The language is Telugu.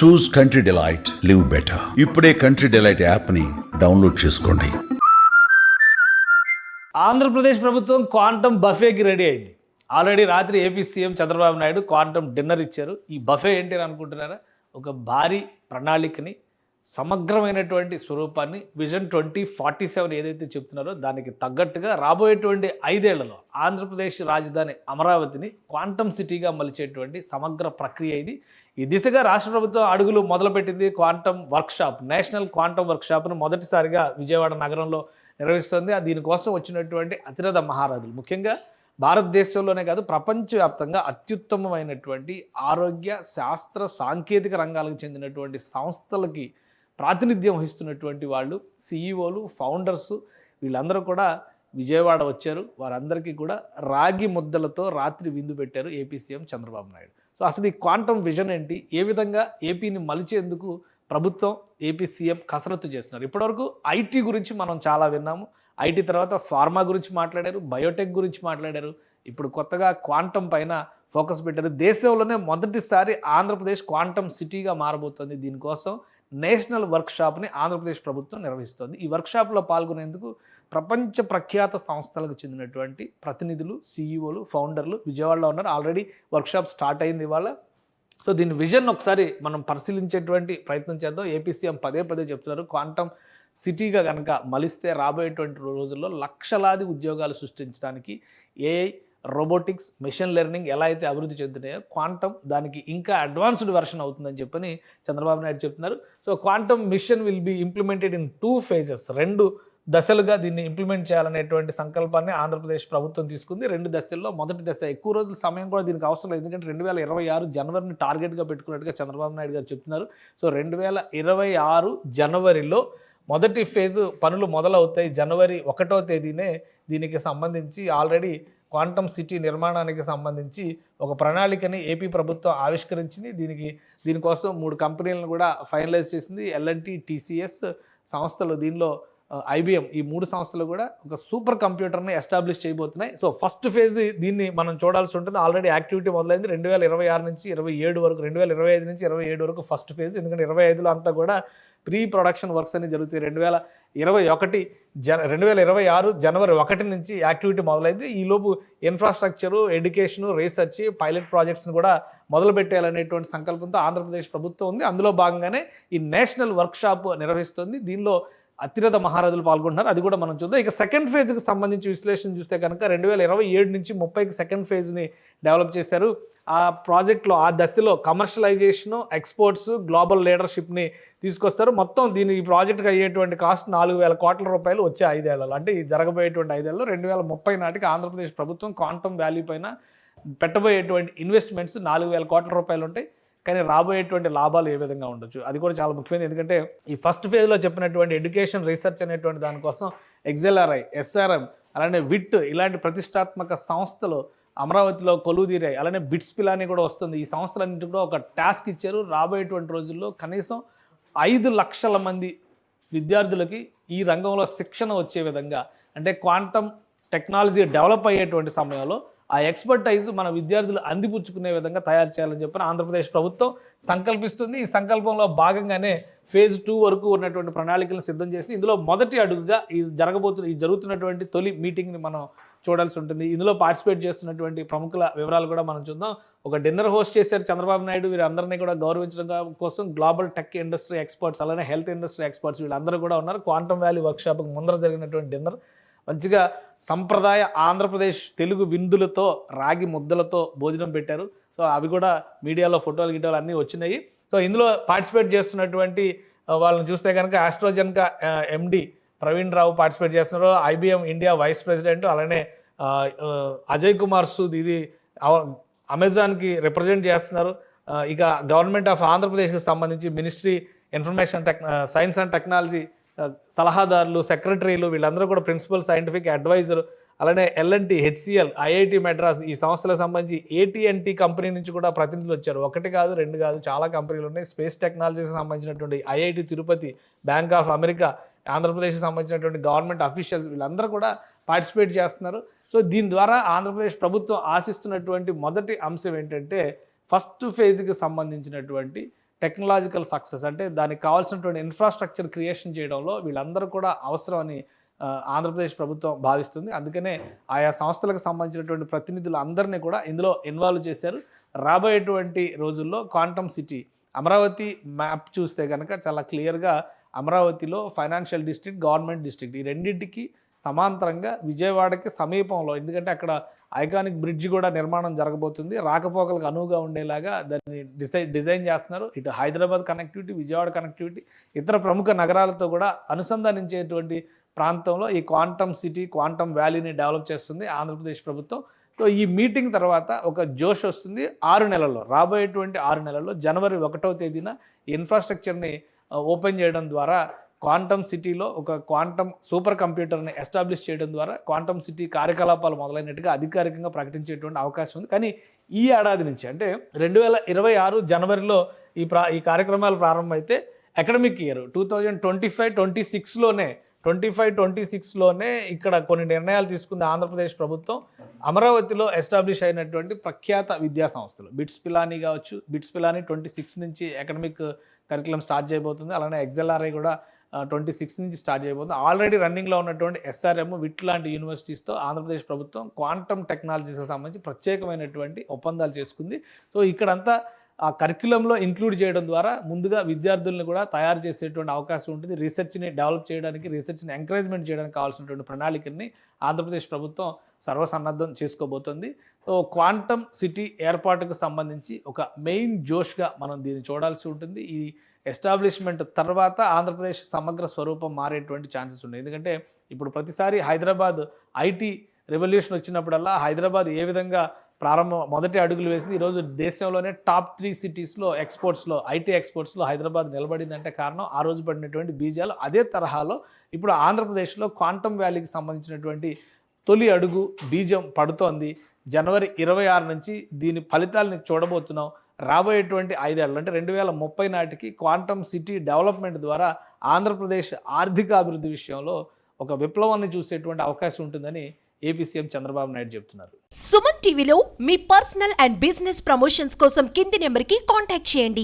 చూస్ కంట్రీ డిలైట్ లివ్ బెటర్ ఇప్పుడే కంట్రీ డిలైట్ యాప్ని డౌన్లోడ్ చేసుకోండి. ఆంధ్రప్రదేశ్ ప్రభుత్వం క్వాంటమ్ బఫేకి రెడీ అయింది. ఆల్రెడీ రాత్రి AP CM Chandrababu Naidu quantum dinner ఇచ్చారు. ఈ బఫే ఏంటి అని అనుకుంటున్నారా? ఒక భారీ ప్రణాళికని సమగ్రమైనటువంటి స్వరూపాన్ని విజన్ ట్వంటీ ఫార్టీ సెవెన్ ఏదైతే చెప్తున్నారో దానికి తగ్గట్టుగా రాబోయేటువంటి ఐదేళ్ళలో ఆంధ్రప్రదేశ్ రాజధాని అమరావతిని క్వాంటమ్ సిటీగా మలిచేటువంటి సమగ్ర ప్రక్రియ ఇది. ఈ దిశగా రాష్ట్ర ప్రభుత్వం అడుగులు మొదలుపెట్టింది క్వాంటమ్ వర్క్షాప్ నేషనల్ క్వాంటమ్ వర్క్షాప్ను మొదటిసారిగా విజయవాడ నగరంలో నిర్వహిస్తుంది. దీనికోసం వచ్చినటువంటి అతిరథ మహారాజులు ముఖ్యంగా భారతదేశంలోనే కాదు ప్రపంచవ్యాప్తంగా అత్యుత్తమమైనటువంటి ఆరోగ్య శాస్త్ర సాంకేతిక రంగాలకు చెందినటువంటి సంస్థలకి ప్రాతినిధ్యం వహిస్తున్నటువంటి వాళ్ళు సీఈఓలు ఫౌండర్స్ వీళ్ళందరూ కూడా విజయవాడ వచ్చారు. వారందరికీ కూడా రాగి ముద్దలతో రాత్రి విందు పెట్టారు AP CM Chandrababu Naidu. So అసలు ఈ క్వాంటమ్ విజన్ ఏంటి? ఏ విధంగా ఏపీని మలిచేందుకు ప్రభుత్వం ఏపీ సీఎం కసరత్తు చేస్తున్నారు? ఇప్పటివరకు ఐటీ గురించి మనం చాలా విన్నాము. ఐటీ తర్వాత ఫార్మా గురించి మాట్లాడారు బయోటెక్ గురించి మాట్లాడారు. ఇప్పుడు కొత్తగా క్వాంటమ్ పైన ఫోకస్ పెట్టారు. దేశంలోనే మొదటిసారి ఆంధ్రప్రదేశ్ క్వాంటమ్ సిటీగా మారబోతోంది. దీనికోసం నేషనల్ వర్క్షాప్ని ఆంధ్రప్రదేశ్ ప్రభుత్వం నిర్వహిస్తోంది. ఈ వర్క్షాప్లో పాల్గొనేందుకు ప్రపంచ ప్రఖ్యాత సంస్థలకు చెందినటువంటి ప్రతినిధులు సీఈఓలు ఫౌండర్లు విజయవాడలో ఉన్నారు. ఆల్రెడీ వర్క్షాప్ స్టార్ట్ అయింది ఇవాళ. సో దీని విజన్ ఒకసారి మనం పరిశీలించేటువంటి ప్రయత్నం చేద్దాం. ఏపీసీఎం పదే పదే చెప్తున్నారు. క్వాంటమ్ సిటీగా కనుక మలిస్తే రాబోయేటువంటి రోజుల్లో లక్షలాది ఉద్యోగాలు సృష్టించడానికి ఏఐ రోబోటిక్స్ మిషన్ లెర్నింగ్ ఎలా అయితే అభివృద్ధి చెందుతున్నాయో క్వాంటమ్ దానికి ఇంకా అడ్వాన్స్డ్ వెర్షన్ అవుతుందని చెప్పని చంద్రబాబు నాయుడు చెప్తున్నారు. So quantum mission will be implemented in two phases. రెండు దశలుగా దీన్ని ఇంప్లిమెంట్ చేయాలనేటువంటి సంకల్పాన్ని ఆంధ్రప్రదేశ్ ప్రభుత్వం తీసుకుంది. రెండు దశల్లో మొదటి దశ ఎక్కువ రోజుల సమయం కూడా దీనికి అవసరం లేదు. ఎందుకంటే రెండు వేల ఇరవై ఆరు జనవరిని టార్గెట్గా పెట్టుకున్నట్టుగా చంద్రబాబు నాయుడు గారు చెప్తున్నారు. సో రెండు వేల ఇరవై ఆరు జనవరిలో మొదటి ఫేజు పనులు మొదలవుతాయి. జనవరి ఒకటో తేదీనే దీనికి సంబంధించి ఆల్రెడీ క్వాంటమ్ సిటీ నిర్మాణానికి సంబంధించి ఒక ప్రణాళికని ఏపీ ప్రభుత్వం ఆవిష్కరించింది. దీనికి దీనికోసం మూడు కంపెనీలను కూడా ఫైనలైజ్ చేసింది. ఎల్ఎన్టీ టీసీఎస్ సంస్థలు దీనిలో ఐబిఎం ఈ మూడు సంస్థలు కూడా ఒక సూపర్ కంప్యూటర్ని ఎస్టాబ్లిష్ చేయబోతున్నాయి. సో ఫస్ట్ ఫేజ్ దీన్ని మనం చూడాల్సి ఉంటుంది. ఆల్రెడీ యాక్టివిటీ మొదలైంది. రెండు వేల ఇరవై ఆరు నుంచి ఇరవై ఏడు వరకు రెండు వేల ఇరవై ఐదు నుంచి ఇరవై ఏడు వరకు ఫస్ట్ ఫేజ్. ఎందుకంటే ఇరవై ఐదులో అంతా కూడా ప్రీ ప్రొడక్షన్ వర్క్స్ అన్ని జరుగుతాయి. రెండు వేల ఇరవై ఒకటి జన రెండు వేల ఇరవై ఆరు జనవరి ఒకటి నుంచి యాక్టివిటీ మొదలైంది. ఈలోపు ఇన్ఫ్రాస్ట్రక్చరు ఎడ్యుకేషను రీసెర్చ్ పైలట్ ప్రాజెక్ట్స్ని కూడా మొదలు పెట్టాలనేటువంటి సంకల్పంతో ఆంధ్రప్రదేశ్ ప్రభుత్వం ఉంది. అందులో భాగంగానే ఈ నేషనల్ వర్క్షాప్ నిర్వహిస్తుంది. దీనిలో అతిరథ మహారాజులు పాల్గొంటున్నారు. అది కూడా మనం చూద్దాం. ఇక సెకండ్ ఫేజ్కి సంబంధించి విశ్లేషణ చూస్తే కనుక రెండు వేల ఇరవై ఏడు నుంచి ముప్పైకి సెకండ్ ఫేజ్ని డెవలప్ చేశారు. ఆ ప్రాజెక్ట్లో ఆ దశలో కమర్షియలైజేషను ఎక్స్పోర్ట్స్ గ్లోబల్ లీడర్షిప్ని తీసుకొస్తారు. మొత్తం దీని ఈ ప్రాజెక్ట్కి అయ్యేటువంటి కాస్ట్ నాలుగు వేల కోట్ల రూపాయలు వచ్చే ఐదేళ్ళలో. అంటే ఈ జరగబోయేటువంటి ఐదేళ్ళలో రెండు వేల ముప్పై నాటికి ఆంధ్రప్రదేశ్ ప్రభుత్వం క్వాంటమ్ వ్యాలీ పైన పెట్టబోయేటువంటి ఇన్వెస్ట్మెంట్స్ నాలుగు వేల కోట్ల రూపాయలు ఉంటాయి. కానీ రాబోయేటువంటి లాభాలు ఏ విధంగా ఉండొచ్చు? అది కూడా చాలా ముఖ్యమైనది. ఎందుకంటే ఈ ఫస్ట్ ఫేజ్లో చెప్పినటువంటి ఎడ్యుకేషన్ రీసెర్చ్ అనేటువంటి దానికోసం ఎగ్జెల్ఆర్ఐ ఎస్ఆర్ఎం అలానే విట్ ఇలాంటి ప్రతిష్టాత్మక సంస్థలు అమరావతిలో కొలువుదీరాయి. అలానే బిట్స్ పిలాని కూడా వస్తుంది. ఈ సంస్థలన్నింటి కూడా ఒక టాస్క్ ఇచ్చారు. రాబోయేటువంటి రోజుల్లో కనీసం ఐదు లక్షల మంది విద్యార్థులకి ఈ రంగంలో శిక్షణ వచ్చే విధంగా అంటే క్వాంటమ్ టెక్నాలజీ డెవలప్ అయ్యేటువంటి సమయంలో ఆ ఎక్స్పర్టైజ్ మన విద్యార్థులు అందిపుచ్చుకునే విధంగా తయారు చేయాలని చెప్పిన ఆంధ్రప్రదేశ్ ప్రభుత్వం సంకల్పిస్తుంది. ఈ సంకల్పంలో భాగంగానే ఫేజ్ టూ వరకు ఉన్నటువంటి ప్రణాళికలను సిద్ధం చేసి ఇందులో మొదటి అడుగుగా ఈ జరగబోతున్న ఈ జరుగుతున్నటువంటి తొలి మీటింగ్ని మనం చూడాల్సి ఉంటుంది. ఇందులో పార్టిసిపేట్ చేస్తున్నటువంటి ప్రముఖుల వివరాలు కూడా మనం చూద్దాం. ఒక డిన్నర్ హోస్ట్ చేశారు చంద్రబాబు నాయుడు. వీరందరినీ కూడా గౌరవించడం కోసం గ్లోబల్ టెక్ ఇండస్ట్రీ ఎక్స్పర్ట్స్ అలానే హెల్త్ ఇండస్ట్రీ ఎక్స్పర్ట్స్ వీళ్ళందరూ కూడా ఉన్నారు. క్వాంటమ్ వ్యాలీ వర్క్షాప్కి ముందర జరిగినటువంటి డిన్నర్. మంచిగా సంప్రదాయ ఆంధ్రప్రదేశ్ తెలుగు విందులతో రాగి ముద్దలతో భోజనం పెట్టారు. సో అవి కూడా మీడియాలో ఫోటోలు గిటోలు అన్నీ వచ్చినాయి. సో ఇందులో పార్టిసిపేట్ చేస్తున్నటువంటి వాళ్ళని చూస్తే కనుక AstraZeneca MD Praveen Rao participate చేస్తున్నారు. ఐబిఎం ఇండియా వైస్ ప్రెసిడెంట్ అలానే అజయ్ కుమార్ సూద్ ఇది అమెజాన్కి రిప్రజెంట్ చేస్తున్నారు. ఇక గవర్నమెంట్ ఆఫ్ ఆంధ్రప్రదేశ్కి సంబంధించి ministry information tech science and technology సలహాదారులు సెక్రటరీలు వీళ్ళందరూ కూడా ప్రిన్సిపల్ సైంటిఫిక్ అడ్వైజర్ అలానే L and T HCL IIT Madras ఈ సంస్థలకు సంబంధించి ఏటీఎన్టీ కంపెనీ నుంచి కూడా ప్రతినిధులు వచ్చారు. ఒకటి కాదు రెండు కాదు చాలా కంపెనీలు ఉన్నాయి. స్పేస్ టెక్నాలజీకి సంబంధించినటువంటి IIT Tirupati bank of America ఆంధ్రప్రదేశ్కి సంబంధించినటువంటి గవర్నమెంట్ అఫీషియల్స్ వీళ్ళందరూ కూడా పార్టిసిపేట్ చేస్తున్నారు. సో దీని ద్వారా ఆంధ్రప్రదేశ్ ప్రభుత్వం ఆశిస్తున్నటువంటి మొదటి అంశం ఏంటంటే ఫస్ట్ ఫేజ్కి సంబంధించినటువంటి టెక్నాలజికల్ సక్సెస్ అంటే దానికి కావాల్సినటువంటి ఇన్ఫ్రాస్ట్రక్చర్ క్రియేషన్ చేయడంలో వీళ్ళందరూ కూడా అవసరం అని ఆంధ్రప్రదేశ్ ప్రభుత్వం భావిస్తుంది. అందుకనే ఆయా సంస్థలకు సంబంధించినటువంటి ప్రతినిధులు అందరినీ కూడా ఇందులో ఇన్వాల్వ్ చేశారు. రాబోయేటువంటి రోజుల్లో క్వాంటమ్ సిటీ అమరావతి మ్యాప్ చూస్తే కనుక చాలా క్లియర్గా అమరావతిలో ఫైనాన్షియల్ డిస్ట్రిక్ట్ గవర్నమెంట్ డిస్ట్రిక్ట్ ఈ రెండింటికి సమాంతరంగా విజయవాడకి సమీపంలో ఎందుకంటే అక్కడ ఐకానిక్ బ్రిడ్జ్ కూడా నిర్మాణం జరగబోతుంది. రాకపోకలకు అనువుగా ఉండేలాగా దాన్ని డిసైడ్ డిజైన్ చేస్తున్నారు. ఇటు హైదరాబాద్ కనెక్టివిటీ విజయవాడ కనెక్టివిటీ ఇతర ప్రముఖ నగరాలతో కూడా అనుసంధానించేటువంటి ప్రాంతంలో ఈ క్వాంటమ్ సిటీ క్వాంటమ్ వ్యాలీని డెవలప్ చేస్తుంది ఆంధ్రప్రదేశ్ ప్రభుత్వం. సో ఈ మీటింగ్ తర్వాత ఒక జోష్ వస్తుంది. ఆరు నెలల్లో రాబోయేటువంటి ఆరు నెలల్లో జనవరి ఒకటో తేదీన ఇన్ఫ్రాస్ట్రక్చర్ని ఓపెన్ చేయడం ద్వారా క్వాంటమ్ సిటీలో ఒక క్వాంటమ్ సూపర్ కంప్యూటర్ని ఎస్టాబ్లిష్ చేయడం ద్వారా క్వాంటమ్ సిటీ కార్యకలాపాలు మొదలైనట్టుగా అధికారికంగా ప్రకటించేటువంటి అవకాశం ఉంది. కానీ ఈ ఏడాది నుంచి అంటే రెండు వేల ఇరవై ఆరు జనవరిలో ఈ ప్రా ఈ కార్యక్రమాలు ప్రారంభమైతే academic year two thousand twenty five twenty సిక్స్లోనే twenty five twenty సిక్స్లోనే ఇక్కడ కొన్ని నిర్ణయాలు తీసుకుంది ఆంధ్రప్రదేశ్ ప్రభుత్వం. అమరావతిలో ఎస్టాబ్లిష్ అయినటువంటి ప్రఖ్యాత విద్యా సంస్థలు బిట్స్ పిలానీ కావచ్చు బిట్స్ పిలానీ ట్వంటీ సిక్స్ నుంచి అకాడమిక్ కరికులం స్టార్ట్ చేయబోతుంది. అలానే ఎగ్జెల్ఆర్ఐ కూడా ట్వంటీ సిక్స్ నుంచి స్టార్ట్ చేయబోతుంది. ఆల్రెడీ రన్నింగ్లో ఉన్నటువంటి ఎస్ఆర్ఎం విట్ లాంటి యూనివర్సిటీస్తో ఆంధ్రప్రదేశ్ ప్రభుత్వం క్వాంటమ్ టెక్నాలజీస్కి సంబంధించి ప్రత్యేకమైనటువంటి ఒప్పందాలు చేసుకుంది. సో ఇక్కడంతా ఆ కరికులంలో ఇంక్లూడ్ చేయడం ద్వారా ముందుగా విద్యార్థులను కూడా తయారు చేసేటువంటి అవకాశం ఉంటుంది. రీసెర్చ్ని డెవలప్ చేయడానికి రీసెర్చ్ని ఎంకరేజ్మెంట్ చేయడానికి కావాల్సినటువంటి ప్రణాళికని ఆంధ్రప్రదేశ్ ప్రభుత్వం సర్వసన్నద్ధం చేసుకోబోతుంది. సో క్వాంటమ్ సిటీ ఏర్పాటుకు సంబంధించి ఒక మెయిన్ జోష్గా మనం దీన్ని చూడాల్సి ఉంటుంది. ఈ ఎస్టాబ్లిష్మెంట్ తర్వాత ఆంధ్రప్రదేశ్ సమగ్ర స్వరూపం మారేటువంటి ఛాన్సెస్ ఉన్నాయి. ఎందుకంటే ఇప్పుడు ప్రతిసారి హైదరాబాద్ ఐటీ రెవల్యూషన్ వచ్చినప్పుడల్లా హైదరాబాద్ ఏ విధంగా ప్రారంభం మొదటి అడుగులు వేసింది ఈరోజు దేశంలోనే టాప్ త్రీ సిటీస్లో ఎక్స్పోర్ట్స్లో ఐటీ ఎక్స్పోర్ట్స్లో హైదరాబాద్ నిలబడిందంటే కారణం ఆ రోజు పడినటువంటి బీజాలు. అదే తరహాలో ఇప్పుడు ఆంధ్రప్రదేశ్లో క్వాంటమ్ వ్యాలీకి సంబంధించినటువంటి తొలి అడుగు బీజం పడుతోంది. జనవరి ఇరవై ఆరు నుంచి దీని ఫలితాలని చూడబోతున్నాం. రాబోయేటువంటి ఐదేళ్ళు అంటే రెండు వేల ముప్పై నాటికి క్వాంటమ్ సిటీ డెవలప్మెంట్ ద్వారా ఆంధ్రప్రదేశ్ ఆర్థిక అభివృద్ధి విషయంలో ఒక విప్లవాన్ని చూసేటువంటి అవకాశం ఉంటుందని ఏపీ సీఎం చంద్రబాబు నాయుడు చెప్తున్నారు సుమన్ టీవీలో మీ పర్సనల్ అండ్ బిజినెస్ ప్రమోషన్స్ కోసం కింది నెంబర్కి కాంటాక్ట్ చేయండి.